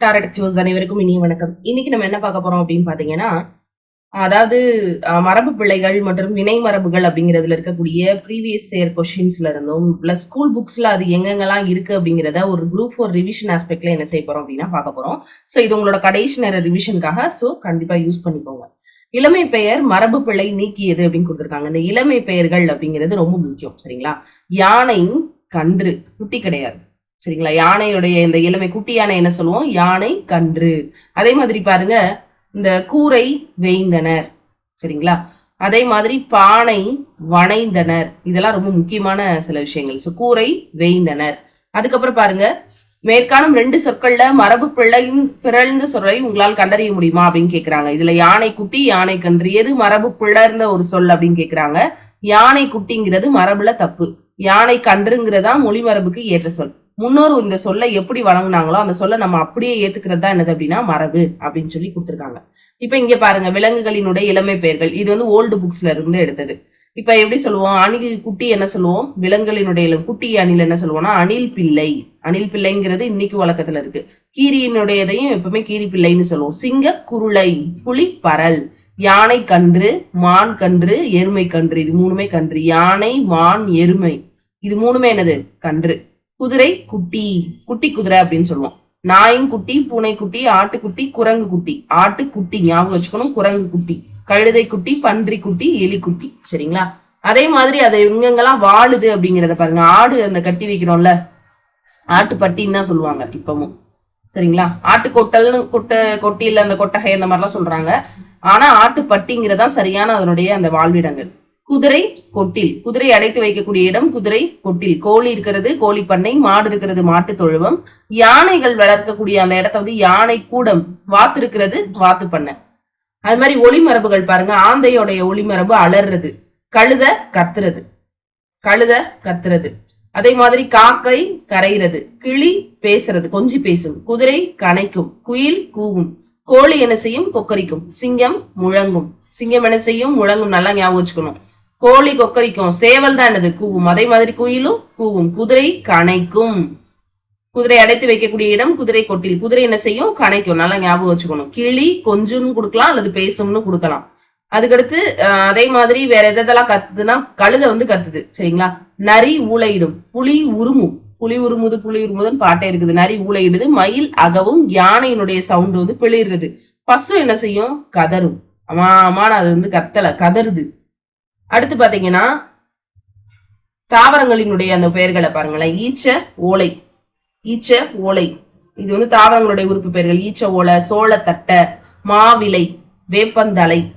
டாரடக்டிவர்ஸ் அனைவருக்கும் இனிய வணக்கம். இன்னைக்கு நம்ம என்ன பார்க்க போறோம் அப்படின்னு பாத்தீங்கன்னா அதாவது மரபு பிள்ளைகள் மற்றும் வினை மரபுகள் அப்படிங்கிறதுல இருக்கக்கூடிய ப்ரீவியஸ் இயர் கொஷின்ஸ்ல இருந்தும் பிளஸ் ஸ்கூல் புக்ஸ்ல அது எங்கெங்கெல்லாம் இருக்கு அப்படிங்கிறத ஒரு குரூப் ஃபோர் ரிவிஷன் ஆஸ்பெக்ட்ல என்ன செய்ய போறோம் அப்படின்னா பார்க்க போறோம். ஸோ இது உங்களோட கடைசி நேர ரிவிஷனுக்காக ஸோ கண்டிப்பா யூஸ் பண்ணிக்கோங்க. இளமை பெயர் மரபு பிள்ளை நீக்கியது அப்படின்னு கொடுத்துருக்காங்க. இந்த இளமை பெயர்கள் அப்படிங்கிறது ரொம்ப முக்கியம் சரிங்களா? யானை கன்று குட்டி கிடையாது. சரிங்களா? யானையுடைய இந்த இளமை குட்டி யானை என்ன சொல்லுவோம்? யானை கன்று. அதே மாதிரி பாருங்க இந்த கூரை வேய்ந்தனர். சரிங்களா? அதே மாதிரி பானை வனைந்தனர் இதெல்லாம் ரொம்ப முக்கியமான சில விஷயங்கள். ஸோ கூரை வேய்ந்தனர். அதுக்கப்புறம் பாருங்க மேற்காணும் ரெண்டு சொற்கள்ல மரபு பிள்ளையின் பிறழ்ந்த சொல்லை உங்களால் கண்டறிய முடியுமா அப்படின்னு கேக்குறாங்க. இதுல யானை குட்டி யானை கன்று. எது மரபு பிளர்ந்த ஒரு சொல் அப்படின்னு கேக்குறாங்க? யானை குட்டிங்கிறது மரபுல தப்பு. யானை கன்றுங்கிறதா மொழி மரபுக்கு ஏற்ற சொல். முன்னோர் இந்த சொல்லை எப்படி வழங்குனாங்களோ அந்த சொல்லை நம்ம அப்படியே ஏத்துக்கிறது தான் என்னது அப்படின்னா மரபு அப்படின்னு சொல்லி கொடுத்துருக்காங்க. இப்ப இங்க பாருங்க விலங்குகளினுடைய இளமை பெயர்கள். இது வந்து ஓல்டு புக்ஸ்ல இருந்து எடுத்தது. இப்ப எப்படி சொல்லுவோம்? அணில் குட்டி என்ன சொல்லுவோம்? விலங்குகளினுடைய குட்டி அணில் என்ன சொல்லுவோம்னா அணில் பிள்ளை. அணில் பிள்ளைங்கிறது இன்னைக்கு வழக்கத்துல இருக்கு. கீரியினுடையதையும் எப்பவுமே கீரி பிள்ளைன்னு சொல்லுவோம். சிங்க குருளை புலி பரல் யானை கன்று மான் கன்று எருமை கன்று. இது மூணுமே கன்று. யானை மான் எருமை. இது மூணுமே என்னது? கன்று. குதிரை குட்டி. குட்டி குதிரை அப்படின்னு சொல்லுவோம். நாயின் குட்டி பூனை குட்டி ஆட்டுக்குட்டி குரங்கு குட்டி. ஆட்டுக்குட்டி ஞாபகம் வச்சுக்கணும். குரங்கு குட்டி. கழுதை குட்டி பன்றி குட்டி எலி குட்டி. சரிங்களா? அதே மாதிரி அதை எங்கெங்கெல்லாம் வாழுது அப்படிங்கறத பாருங்க. ஆடு அந்த கட்டி வைக்கிறோம்ல. ஆட்டுப்பட்டின்னு தான் சொல்லுவாங்க இப்பவும். சரிங்களா? ஆட்டு கொட்டல்னு கொட்டை கொட்டியில் அந்த கொட்டகை அந்த மாதிரிலாம் சொல்றாங்க. ஆனா ஆட்டுப்பட்டிங்கிறதா சரியான அதனுடைய அந்த வாழ்விடங்கள். குதிரை கொட்டில். குதிரை அடைத்து வைக்கக்கூடிய இடம் குதிரை கொட்டில். கோழி இருக்கிறது கோழி பண்ணை மாடு இருக்கிறது மாட்டு தொழுவம். யானைகள் வளர்க்கக்கூடிய அந்த இடத்த வந்து யானை கூடம் வாத்து இருக்கிறது வாத்து பண்ணை. அது மாதிரி ஒளிமரபுகள் பாருங்க ஆந்தையோடைய ஒளிமரபு அலறுறது கழுத கத்துறது கழுத கத்துறது. அதே மாதிரி காக்கை கரைகிறது கிளி பேசுறது கொஞ்சி பேசும் குதிரை கனைக்கும் குயில் கூவும். கோழி என்ன செய்யும்? கொக்கரிக்கும். சிங்கம் முழங்கும். சிங்கம் என்ன செய்யும்? முழங்கும். நல்லா ஞாபகம் வச்சுக்கணும். கோழி கொக்கரிக்கும் சேவல் தான் என்னது? கூவும். அதே மாதிரி குயிலும் கூவும். குதிரை கனைக்கும் குதிரை அடைத்து வைக்கக்கூடிய இடம் குதிரை கொட்டில். குதிரை என்ன செய்யும்? கனைக்கும் நல்லா ஞாபகம் வச்சுக்கணும். கிளி கொஞ்சம்னு கொடுக்கலாம் அல்லது பேசும்னு கொடுக்கலாம். அதுக்கடுத்து அதே மாதிரி வேற எதெல்லாம் கத்துதுன்னா கழுத வந்து கத்துது. சரிங்களா? நரி ஊழையிடும் புலி உருமும். புலி உருமுது புலி உருமுதுன்னு பாட்டே இருக்குது. நரி ஊழையிடுது மயில் அகவும் யானையினுடைய சவுண்டு வந்து பிளிடுறது பசு என்ன செய்யும்? கதரும் ஆமா ஆமான அது வந்து கத்தல கதறுது. அடுத்து பாத்தீங்கன்னா தாவரங்களினுடைய அந்த பெயர்களை பாருங்களேன். ஈச்ச ஓலை. ஈச்ச ஓலை. இது வந்து தாவரங்களுடைய உறுப்பு பெயர்கள். ஈச்ச ஓலை சோளத்தட்டை மாவிலை வேப்பந்தலை.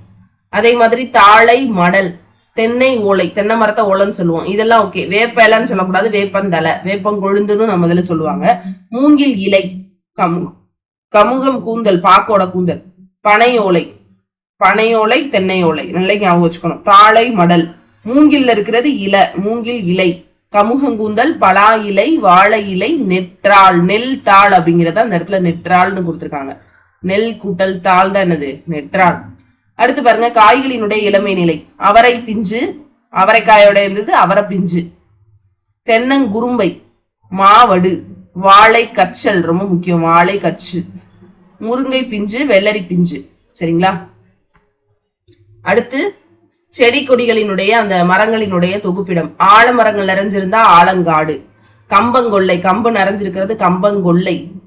அதே மாதிரி தாழை மடல் தென்னை ஓலை. தென்னை மரத்தை ஓலைன்னு சொல்லுவோம். இதெல்லாம் ஓகே. வேப்ப இலைன்னு சொல்லக்கூடாது. வேப்பந்தலை. வேப்பங்கொழுந்துன்னு நம்ம இதுல சொல்லுவாங்க. மூங்கில் இலை. கமு கமுகம் கூந்தல் பாக்கோட கூந்தல். பனை ஓலை. பனையோலை தென்னையோலை. தென்னை ஓலை நல்லா ஞாபகம் வச்சுக்கணும். தாழை மடல். மூங்கில்ல இருக்கிறது இலை. மூங்கில் இலை. கமுகங்கூந்தல் பலா இலை வாழை இலை நெற்றாள். நெல் தாள் அப்படிங்கறத அந்த இடத்துல நெற்றாள்னு கொடுத்துருக்காங்க. நெல் கூட்டல் தாள் தான் என்னது? நெற்றாள். அடுத்து பாருங்க காய்களினுடைய இளமை நிலை. அவரை பிஞ்சு அவரைக்காயோட இருந்தது அவரை பிஞ்சு. தென்னங்குரும்பை மாவடு வாழை கச்சல் ரொம்ப முக்கியம். வாழை கச்சு. முருங்கை பிஞ்சு வெள்ளரி பிஞ்சு. சரிங்களா? அடுத்து செடி கொடிகளினுடைய அந்த மரங்களினுடைய தொகுப்பிடம். ஆலமரங்கள் நிறைஞ்சிருந்தா ஆலங்காடு. கம்பங்கொல்லை கம்பு நிறைஞ்சிருக்கிறது கம்பங்கொல்லை.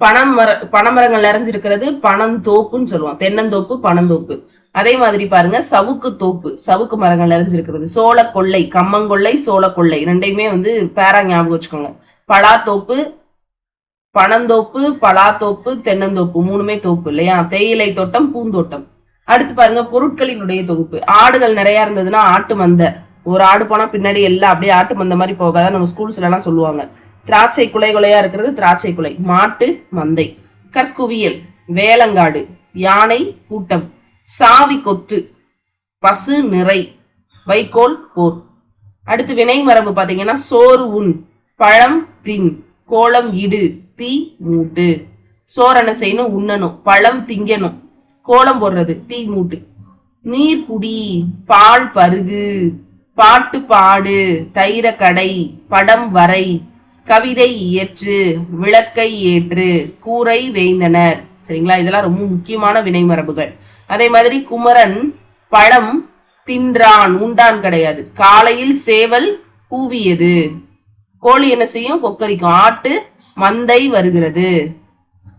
மர பனைமரங்கள் நிறைஞ்சிருக்கிறது பனந்தோப்புன்னு சொல்லுவோம். தென்னந்தோப்பு பனந்தோப்பு. அதே மாதிரி பாருங்க சவுக்கு தோப்பு சவுக்கு மரங்கள் நிறைஞ்சிருக்கிறது. சோள கொள்ளை கம்மங்கொள்ளை சோள கொள்ளை ரெண்டையுமே வந்து பேரா ஞாபகம் வச்சுக்கோங்க. பலாத்தோப்பு பனந்தோப்பு பலாத்தோப்பு தென்னந்தோப்பு. மூணுமே தோப்பு இல்லையா? தேயிலை தோட்டம் பூந்தோட்டம். அடுத்து பாருங்க பொருட்களினுடைய தொகுப்பு. ஆடுகள் நிறைய இருந்ததுன்னா ஆட்டு மந்த. ஒரு ஆடு போனா பின்னாடி எல்லாம் அப்படியே ஆட்டு மந்த மாதிரி போகாத நம்ம ஸ்கூல்ஸ்ல எல்லாம் சொல்லுவாங்க. திராட்சை குலை குலையா இருக்கிறது திராட்சை குலை. மாட்டு மந்தை. கற்குவியல் வேலங்காடு யானை கூட்டம். சாவி கொத்து பசு நிறை வைக்கோல் போர். அடுத்து வினை மரபு பாத்தீங்கன்னா சோறு உண் பழம் தின் கோலம் இடு தீ மூட்டு. சோறு செய்யணும்? உண்ணணும். பழம் திங்கணும். கோலம் போடுறது தீ மூட்டு. நீர் குடி பால் பருகு பாட்டு பாடு தைர கடை படம் வரை கவிதை இயற்று விளக்கை ஏற்று கூரை வேய்ந்தனர் சரிங்களா? இதெல்லாம் ரொம்ப முக்கியமான வினைமரபுகள். அதே மாதிரி குமரன் பழம் தின்றான் உண்டான் கிடையாது. காலையில் சேவல் கூவியது. கோழி என்ன செய்யும்? கொக்கரிக்கும். ஆட்டு மந்தை வருகிறது.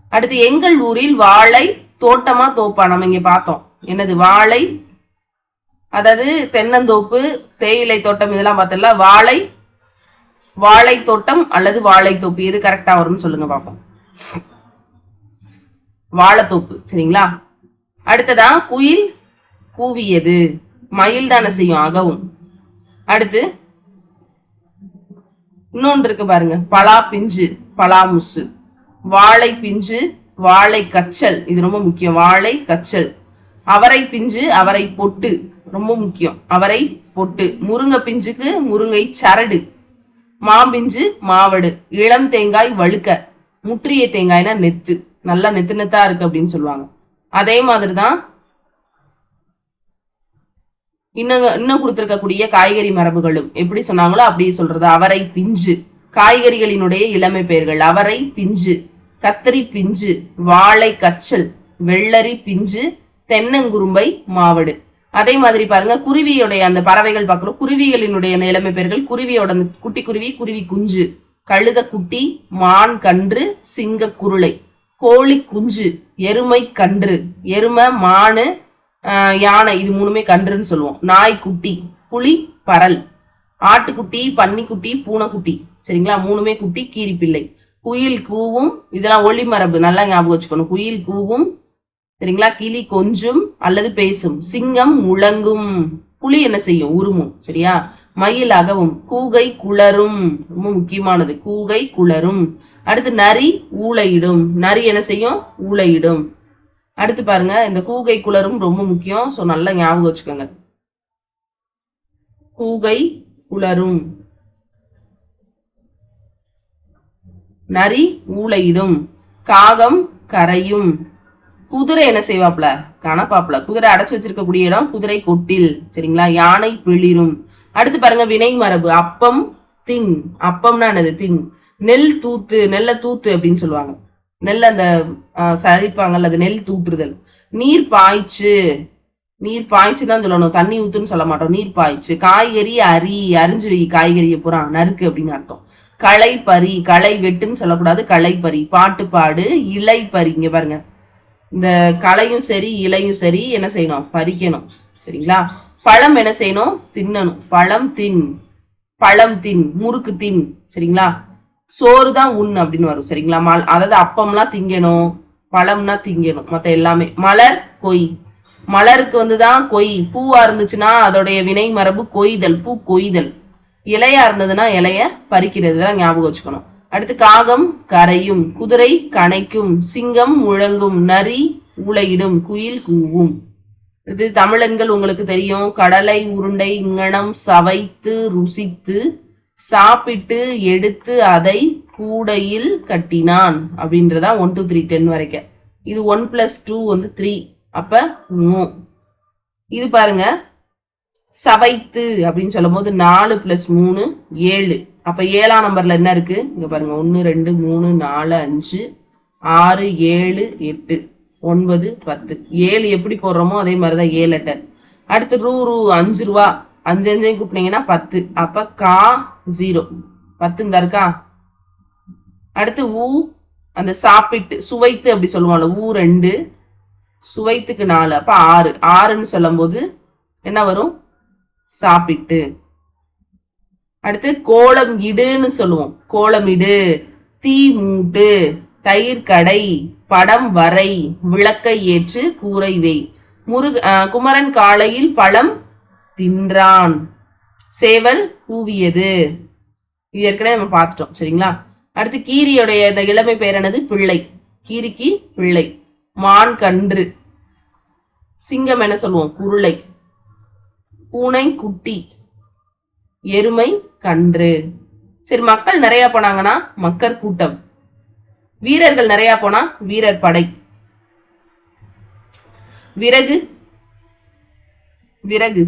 அடுத்து எங்கள் ஊரில் வாழை தோட்டமா தோப்பா நம்ம இங்க பார்த்தோம். என்னது வாழை அதாவது தென்னந்தோப்பு தேயிலை தோட்டம் இதெல்லாம் பார்த்தல வாழை வாழை தோட்டம் அல்லது வாழை தோப்பு எது கரெக்டா வரும்னு சொல்லுங்க பார்ப்போம். வாழைத்தோப்பு சரிங்களா? அடுத்ததா குயில் கூவியது. மயில் தானே செய்யும் அகவும். அடுத்து இன்னொன்று இருக்கு பாருங்க பலா பிஞ்சு பலா முசு. வாழை பிஞ்சு வாழை கச்சல். இது ரொம்ப முக்கியம். வாழை கச்சல். அவரை பிஞ்சு அவரை பொட்டு. ரொம்ப முக்கியம். அவரை பொட்டு. முருங்கை பிஞ்சுக்கு முருங்கை சரடு. மாம்பிஞ்சு மாவடு. இளம் தேங்காய் வழுக்க. முற்றிய தேங்காய்னா நெத்து. நல்லா நெத்து நெத்தா இருக்கு அப்படின்னு சொல்லுவாங்க. அதே மாதிரிதான் இன்னும் இன்னும் கொடுத்துருக்கக்கூடிய காய்கறி மரபுகளும். எப்படி சொன்னாங்களோ அப்படியே சொல்றது. அவரை பிஞ்சு. காய்கறிகளினுடைய இளமை பெயர்கள். அவரை பிஞ்சு. கத்தரி பிஞ்சு வாழை கச்சல் வெள்ளரி பிஞ்சு தென்னங்குரும்பை மாவடு. அதே மாதிரி பாருங்க குருவியுடைய அந்த பறவைகள் பார்க்கணும். குருவிகளினுடைய அந்த இளமை பெயர்கள் குருவியோட அந்த குட்டி குருவி குருவி குஞ்சு. கழுத குட்டி மான் கன்று சிங்க குருளை. கோழி குஞ்சு எருமை கன்று. எருமை மானு யானை இது மூணுமே கன்றுன்னு சொல்லுவோம். நாய்க்குட்டி புலி பரல் ஆட்டுக்குட்டி பன்னிக்குட்டி பூனைக்குட்டி. சரிங்களா? மூணுமே குட்டி கீரிப்பிள்ளை. குயில் கூவும். இதெல்லாம் ஒளி மரபு நல்லா ஞாபகம் வச்சுக்கணும். குயில் கூவும். சரிங்களா? கிளி கொஞ்சும் அல்லது பேசும். சிங்கம் முழங்கும். புலி என்ன செய்யும்? உருமும். சரியா? மயில் அகவும் கூகை குளரும். ரொம்ப முக்கியமானது. கூகை குளரும். அடுத்து நரி ஊளையிடும். நரி என்ன செய்யும்? ஊளையிடும். அடுத்து பாருங்க. இந்த கூகை குளரும் ரொம்ப முக்கியம். சோ நல்லா ஞாபகம் வச்சுக்கோங்க. கூகை குளரும். நரி ஊளையிடும் காகம் கரையும். குதிரை என்ன செய்வாப்ல கணப்பாப்ல குதிரை அடைச்சு வச்சிருக்கக்கூடிய இடம் குதிரை கொட்டில் சரிங்களா? யானை பிளிரும். அடுத்து பாருங்க வினை மரபு. அப்பம் தின். அப்பம்னா என்னது? தின். நெல் தூத்து நெல்லை தூத்து அப்படின்னு சொல்லுவாங்க. நெல் அந்த சரிப்பாங்கல்ல அது நெல் தூற்றுதல் நீர் பாய்ச்சு. நீர் பாய்ச்சு தான் சொல்லணும். தண்ணி ஊத்துன்னு சொல்ல மாட்டோம். நீர் பாய்ச்சு. காய்கறி அரி அரிஞ்சு வை காய்கறியை பூரா நறுக்கு அப்படின்னு அர்த்தம். களை பறி களை வெட்டுன்னு சொல்லக்கூடாது களை பறி பாட்டு பாடு இலை பறி இங்க பாருங்க. இந்த களையும் சரி இலையும் சரி என்ன செய்யணும்? பறிக்கணும். சரிங்களா? பழம் என்ன செய்யணும்? தின்னணும். பழம் தின். பழம் தின். முறுக்கு தின். சரிங்களா? சோறு தான் உண் அப்படின்னு வரும். சரிங்களா? மல் அதாவது அப்பம்லாம் திங்கணும் பழம்னா திங்கணும். மற்ற எல்லாமே. மலர் கொய். மலருக்கு வந்துதான் கொய். பூவா இருந்துச்சுன்னா அதோடைய வினை மரபு கொய்தல். பூ கொய்தல். இலையா இருந்ததுன்னா இலைய பறிக்கிறது. தான் ஞாபகம் வச்சுக்கணும். அடுத்து காகம் கரையும் குதிரை கனைக்கும் சிங்கம் முழங்கும் நரி ஊளையிடும் குயில் கூவும். இது தமிழன்கள் உங்களுக்கு தெரியும். கடலை உருண்டை இங்கனம் சவைத்து ருசித்து சாப்பிட்டு எடுத்து அதை கூடையில் கட்டினான். அப்படின்றதா ஒன் டூ த்ரீ டென் வரைக்கும். இது ஒன் பிளஸ் டூ வந்து த்ரீ அப்ப மூ. இது பாருங்க. சவைத்து அப்படின்னு சொல்லும்போது நாலு பிளஸ் மூணு ஏழு. அப்ப ஏழாம் நம்பர்ல என்ன இருக்கு? இங்க பாருங்க ஒன்னு ரெண்டு மூணு நாலு அஞ்சு ஆறு ஏழு எட்டு ஒன்பது பத்து. ஏழு எப்படி போடுறோமோ அதே மாதிரிதான் ஏழு லெட்டர் அடுத்து ரூ ரூ அஞ்சு ரூபா. அஞ்சு அஞ்சையும் கூப்பிட்டீங்கன்னா பத்து. அப்ப கா ஜீரோ. பத்து இந்த இருக்கா? அடுத்து ஊ அந்த சாப்பிட்டு சுவைத்து அப்படி சொல்லுவாங்கல்ல ஊ ரெண்டு சுவைத்துக்கு நாலு. அப்ப ஆறு. ஆறுன்னு சொல்லும்போது என்ன வரும்? சாப்பிட்டு. அடுத்து கோலம் இடுன்னு சொல்லுவோம். கோலம் இடு தீ மூட்டு தயிர் கடை படம் வரை விளக்கை ஏற்று கூரை வை. முருக குமரன் காலையில் பழம் தின்றான். சேவல் கூவியது இது ஏற்கனவே நம்ம பார்த்துட்டோம் சரிங்களா? அடுத்து கீரியுடைய இந்த இளமை பெயரானது பிள்ளை. கீரிக்கு பிள்ளை. மான் கன்று. சிங்கம் என்ன சொல்லுவோம்? குருளை. பூனை குட்டி எருமை கன்று. சரி மக்கள் நிறைய போனாங்கன்னா மக்கள் கூட்டம். வீரர்கள் நிறைய போனா வீரர் படை. விறகு விறகு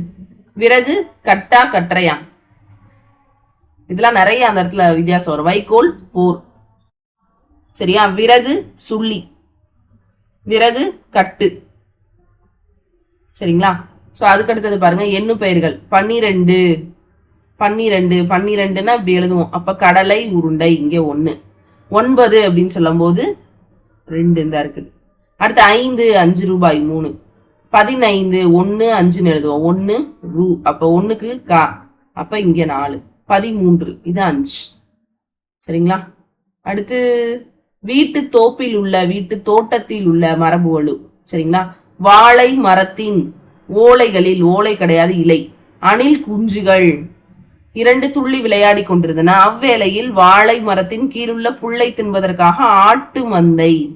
விறகு கட்டா கற்றையாம் இதெல்லாம் நிறைய அந்த இடத்துல வித்தியாசம் வரும். வைக்கோல் போர். சரியா? விறகு சுள்ளி. விறகு கட்டு. சரிங்களா? ஸோ அதுக்கு அடுத்தது பாருங்க எண்ணு பெயர்கள். பன்னிரெண்டு. பன்னிரெண்டு. பன்னிரெண்டுன்னா இப்படி எழுதுவோம். அப்போ கடலை உருண்டை இங்கே ஒன்று ஒன்பது அப்படின்னு சொல்லும்போது ரெண்டு இந்த இருக்குது அடுத்து ஐந்து அஞ்சு ரூபாய் மூணு. பதினைந்து ஒன்று அஞ்சுன்னு எழுதுவோம். ஒன்று ரூ. அப்போ ஒன்றுக்கு கா. அப்போ இங்கே நாலு. பதிமூன்று. இது அஞ்சு. சரிங்களா? அடுத்து வீட்டு தோப்பில் உள்ள வீட்டு தோட்டத்தில் உள்ள மரபு வலு சரிங்களா? வாழை மரத்தின் ஓலைகளில் ஓலை கிடையாது இலை. அணில் குஞ்சுகள். இரண்டு துள்ளி விளையாடி கொண்டிருந்தன. அவ்வேளையில் வாழை மரத்தின் கீழுள்ள புல்லை தின்பதற்காக ஆட்டு மந்தை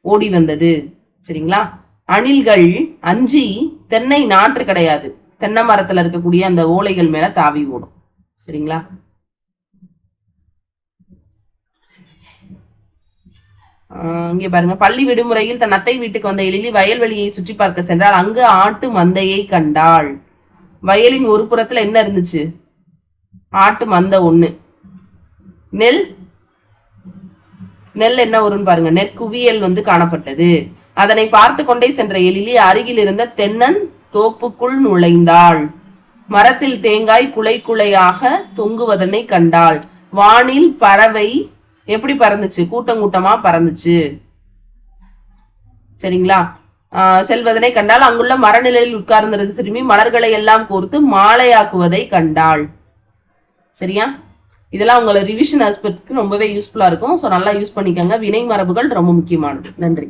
ஓடி வந்தது. சரிங்களா? அணில்கள் அஞ்சி தென்னை நாற்று கிடையாது. தென்னை மரத்துல இருக்கக்கூடிய அந்த ஓலைகள் மேல தாவி ஓடும். சரிங்களா? இங்கே பாருங்க. பள்ளி விடுமுறையில் தன் அத்தை வீட்டுக்கு வந்த எழிலி வயல்வெளியை சுற்றி பார்க்க சென்றால் அங்கு ஆட்டு மந்தையை கண்டாள். வயலின் ஒரு புறத்துல என்ன இருந்துச்சு? ஆட்டு மந்தை ஒண்ணு. நெல்? நெல் என்ன வரும்னு பாருங்க. நெற்குவியல் வந்து காணப்பட்டது. அதனை பார்த்து கொண்டே சென்ற எழிலி அருகில் இருந்த தென்னன் தோப்புக்குள் நுழைந்தாள். மரத்தில் தேங்காய் குலை குலையாக தொங்குவதனை கண்டாள். வானில் பறவை எப்படி பறந்துச்சு? கூட்டம் கூட்டமா பறந்துச்சு. சரிங்களா? செல்வதனை கண்டால் அங்குள்ள மரநிலையில் உட்கார்ந்திருந்த சிறுமி மலர்களை எல்லாம் கோர்த்து மாலையாக்குவதை கண்டாள். சரியா? இதெல்லாம் உங்களை ரிவிஷன் ஆஸ்பெக்ட்க்கு ரொம்பவே யூஸ்ஃபுல்லாக இருக்கும். ஸோ நல்லா யூஸ் பண்ணிக்கோங்க. வினை மரபுகள் ரொம்ப முக்கியமானது. நன்றி.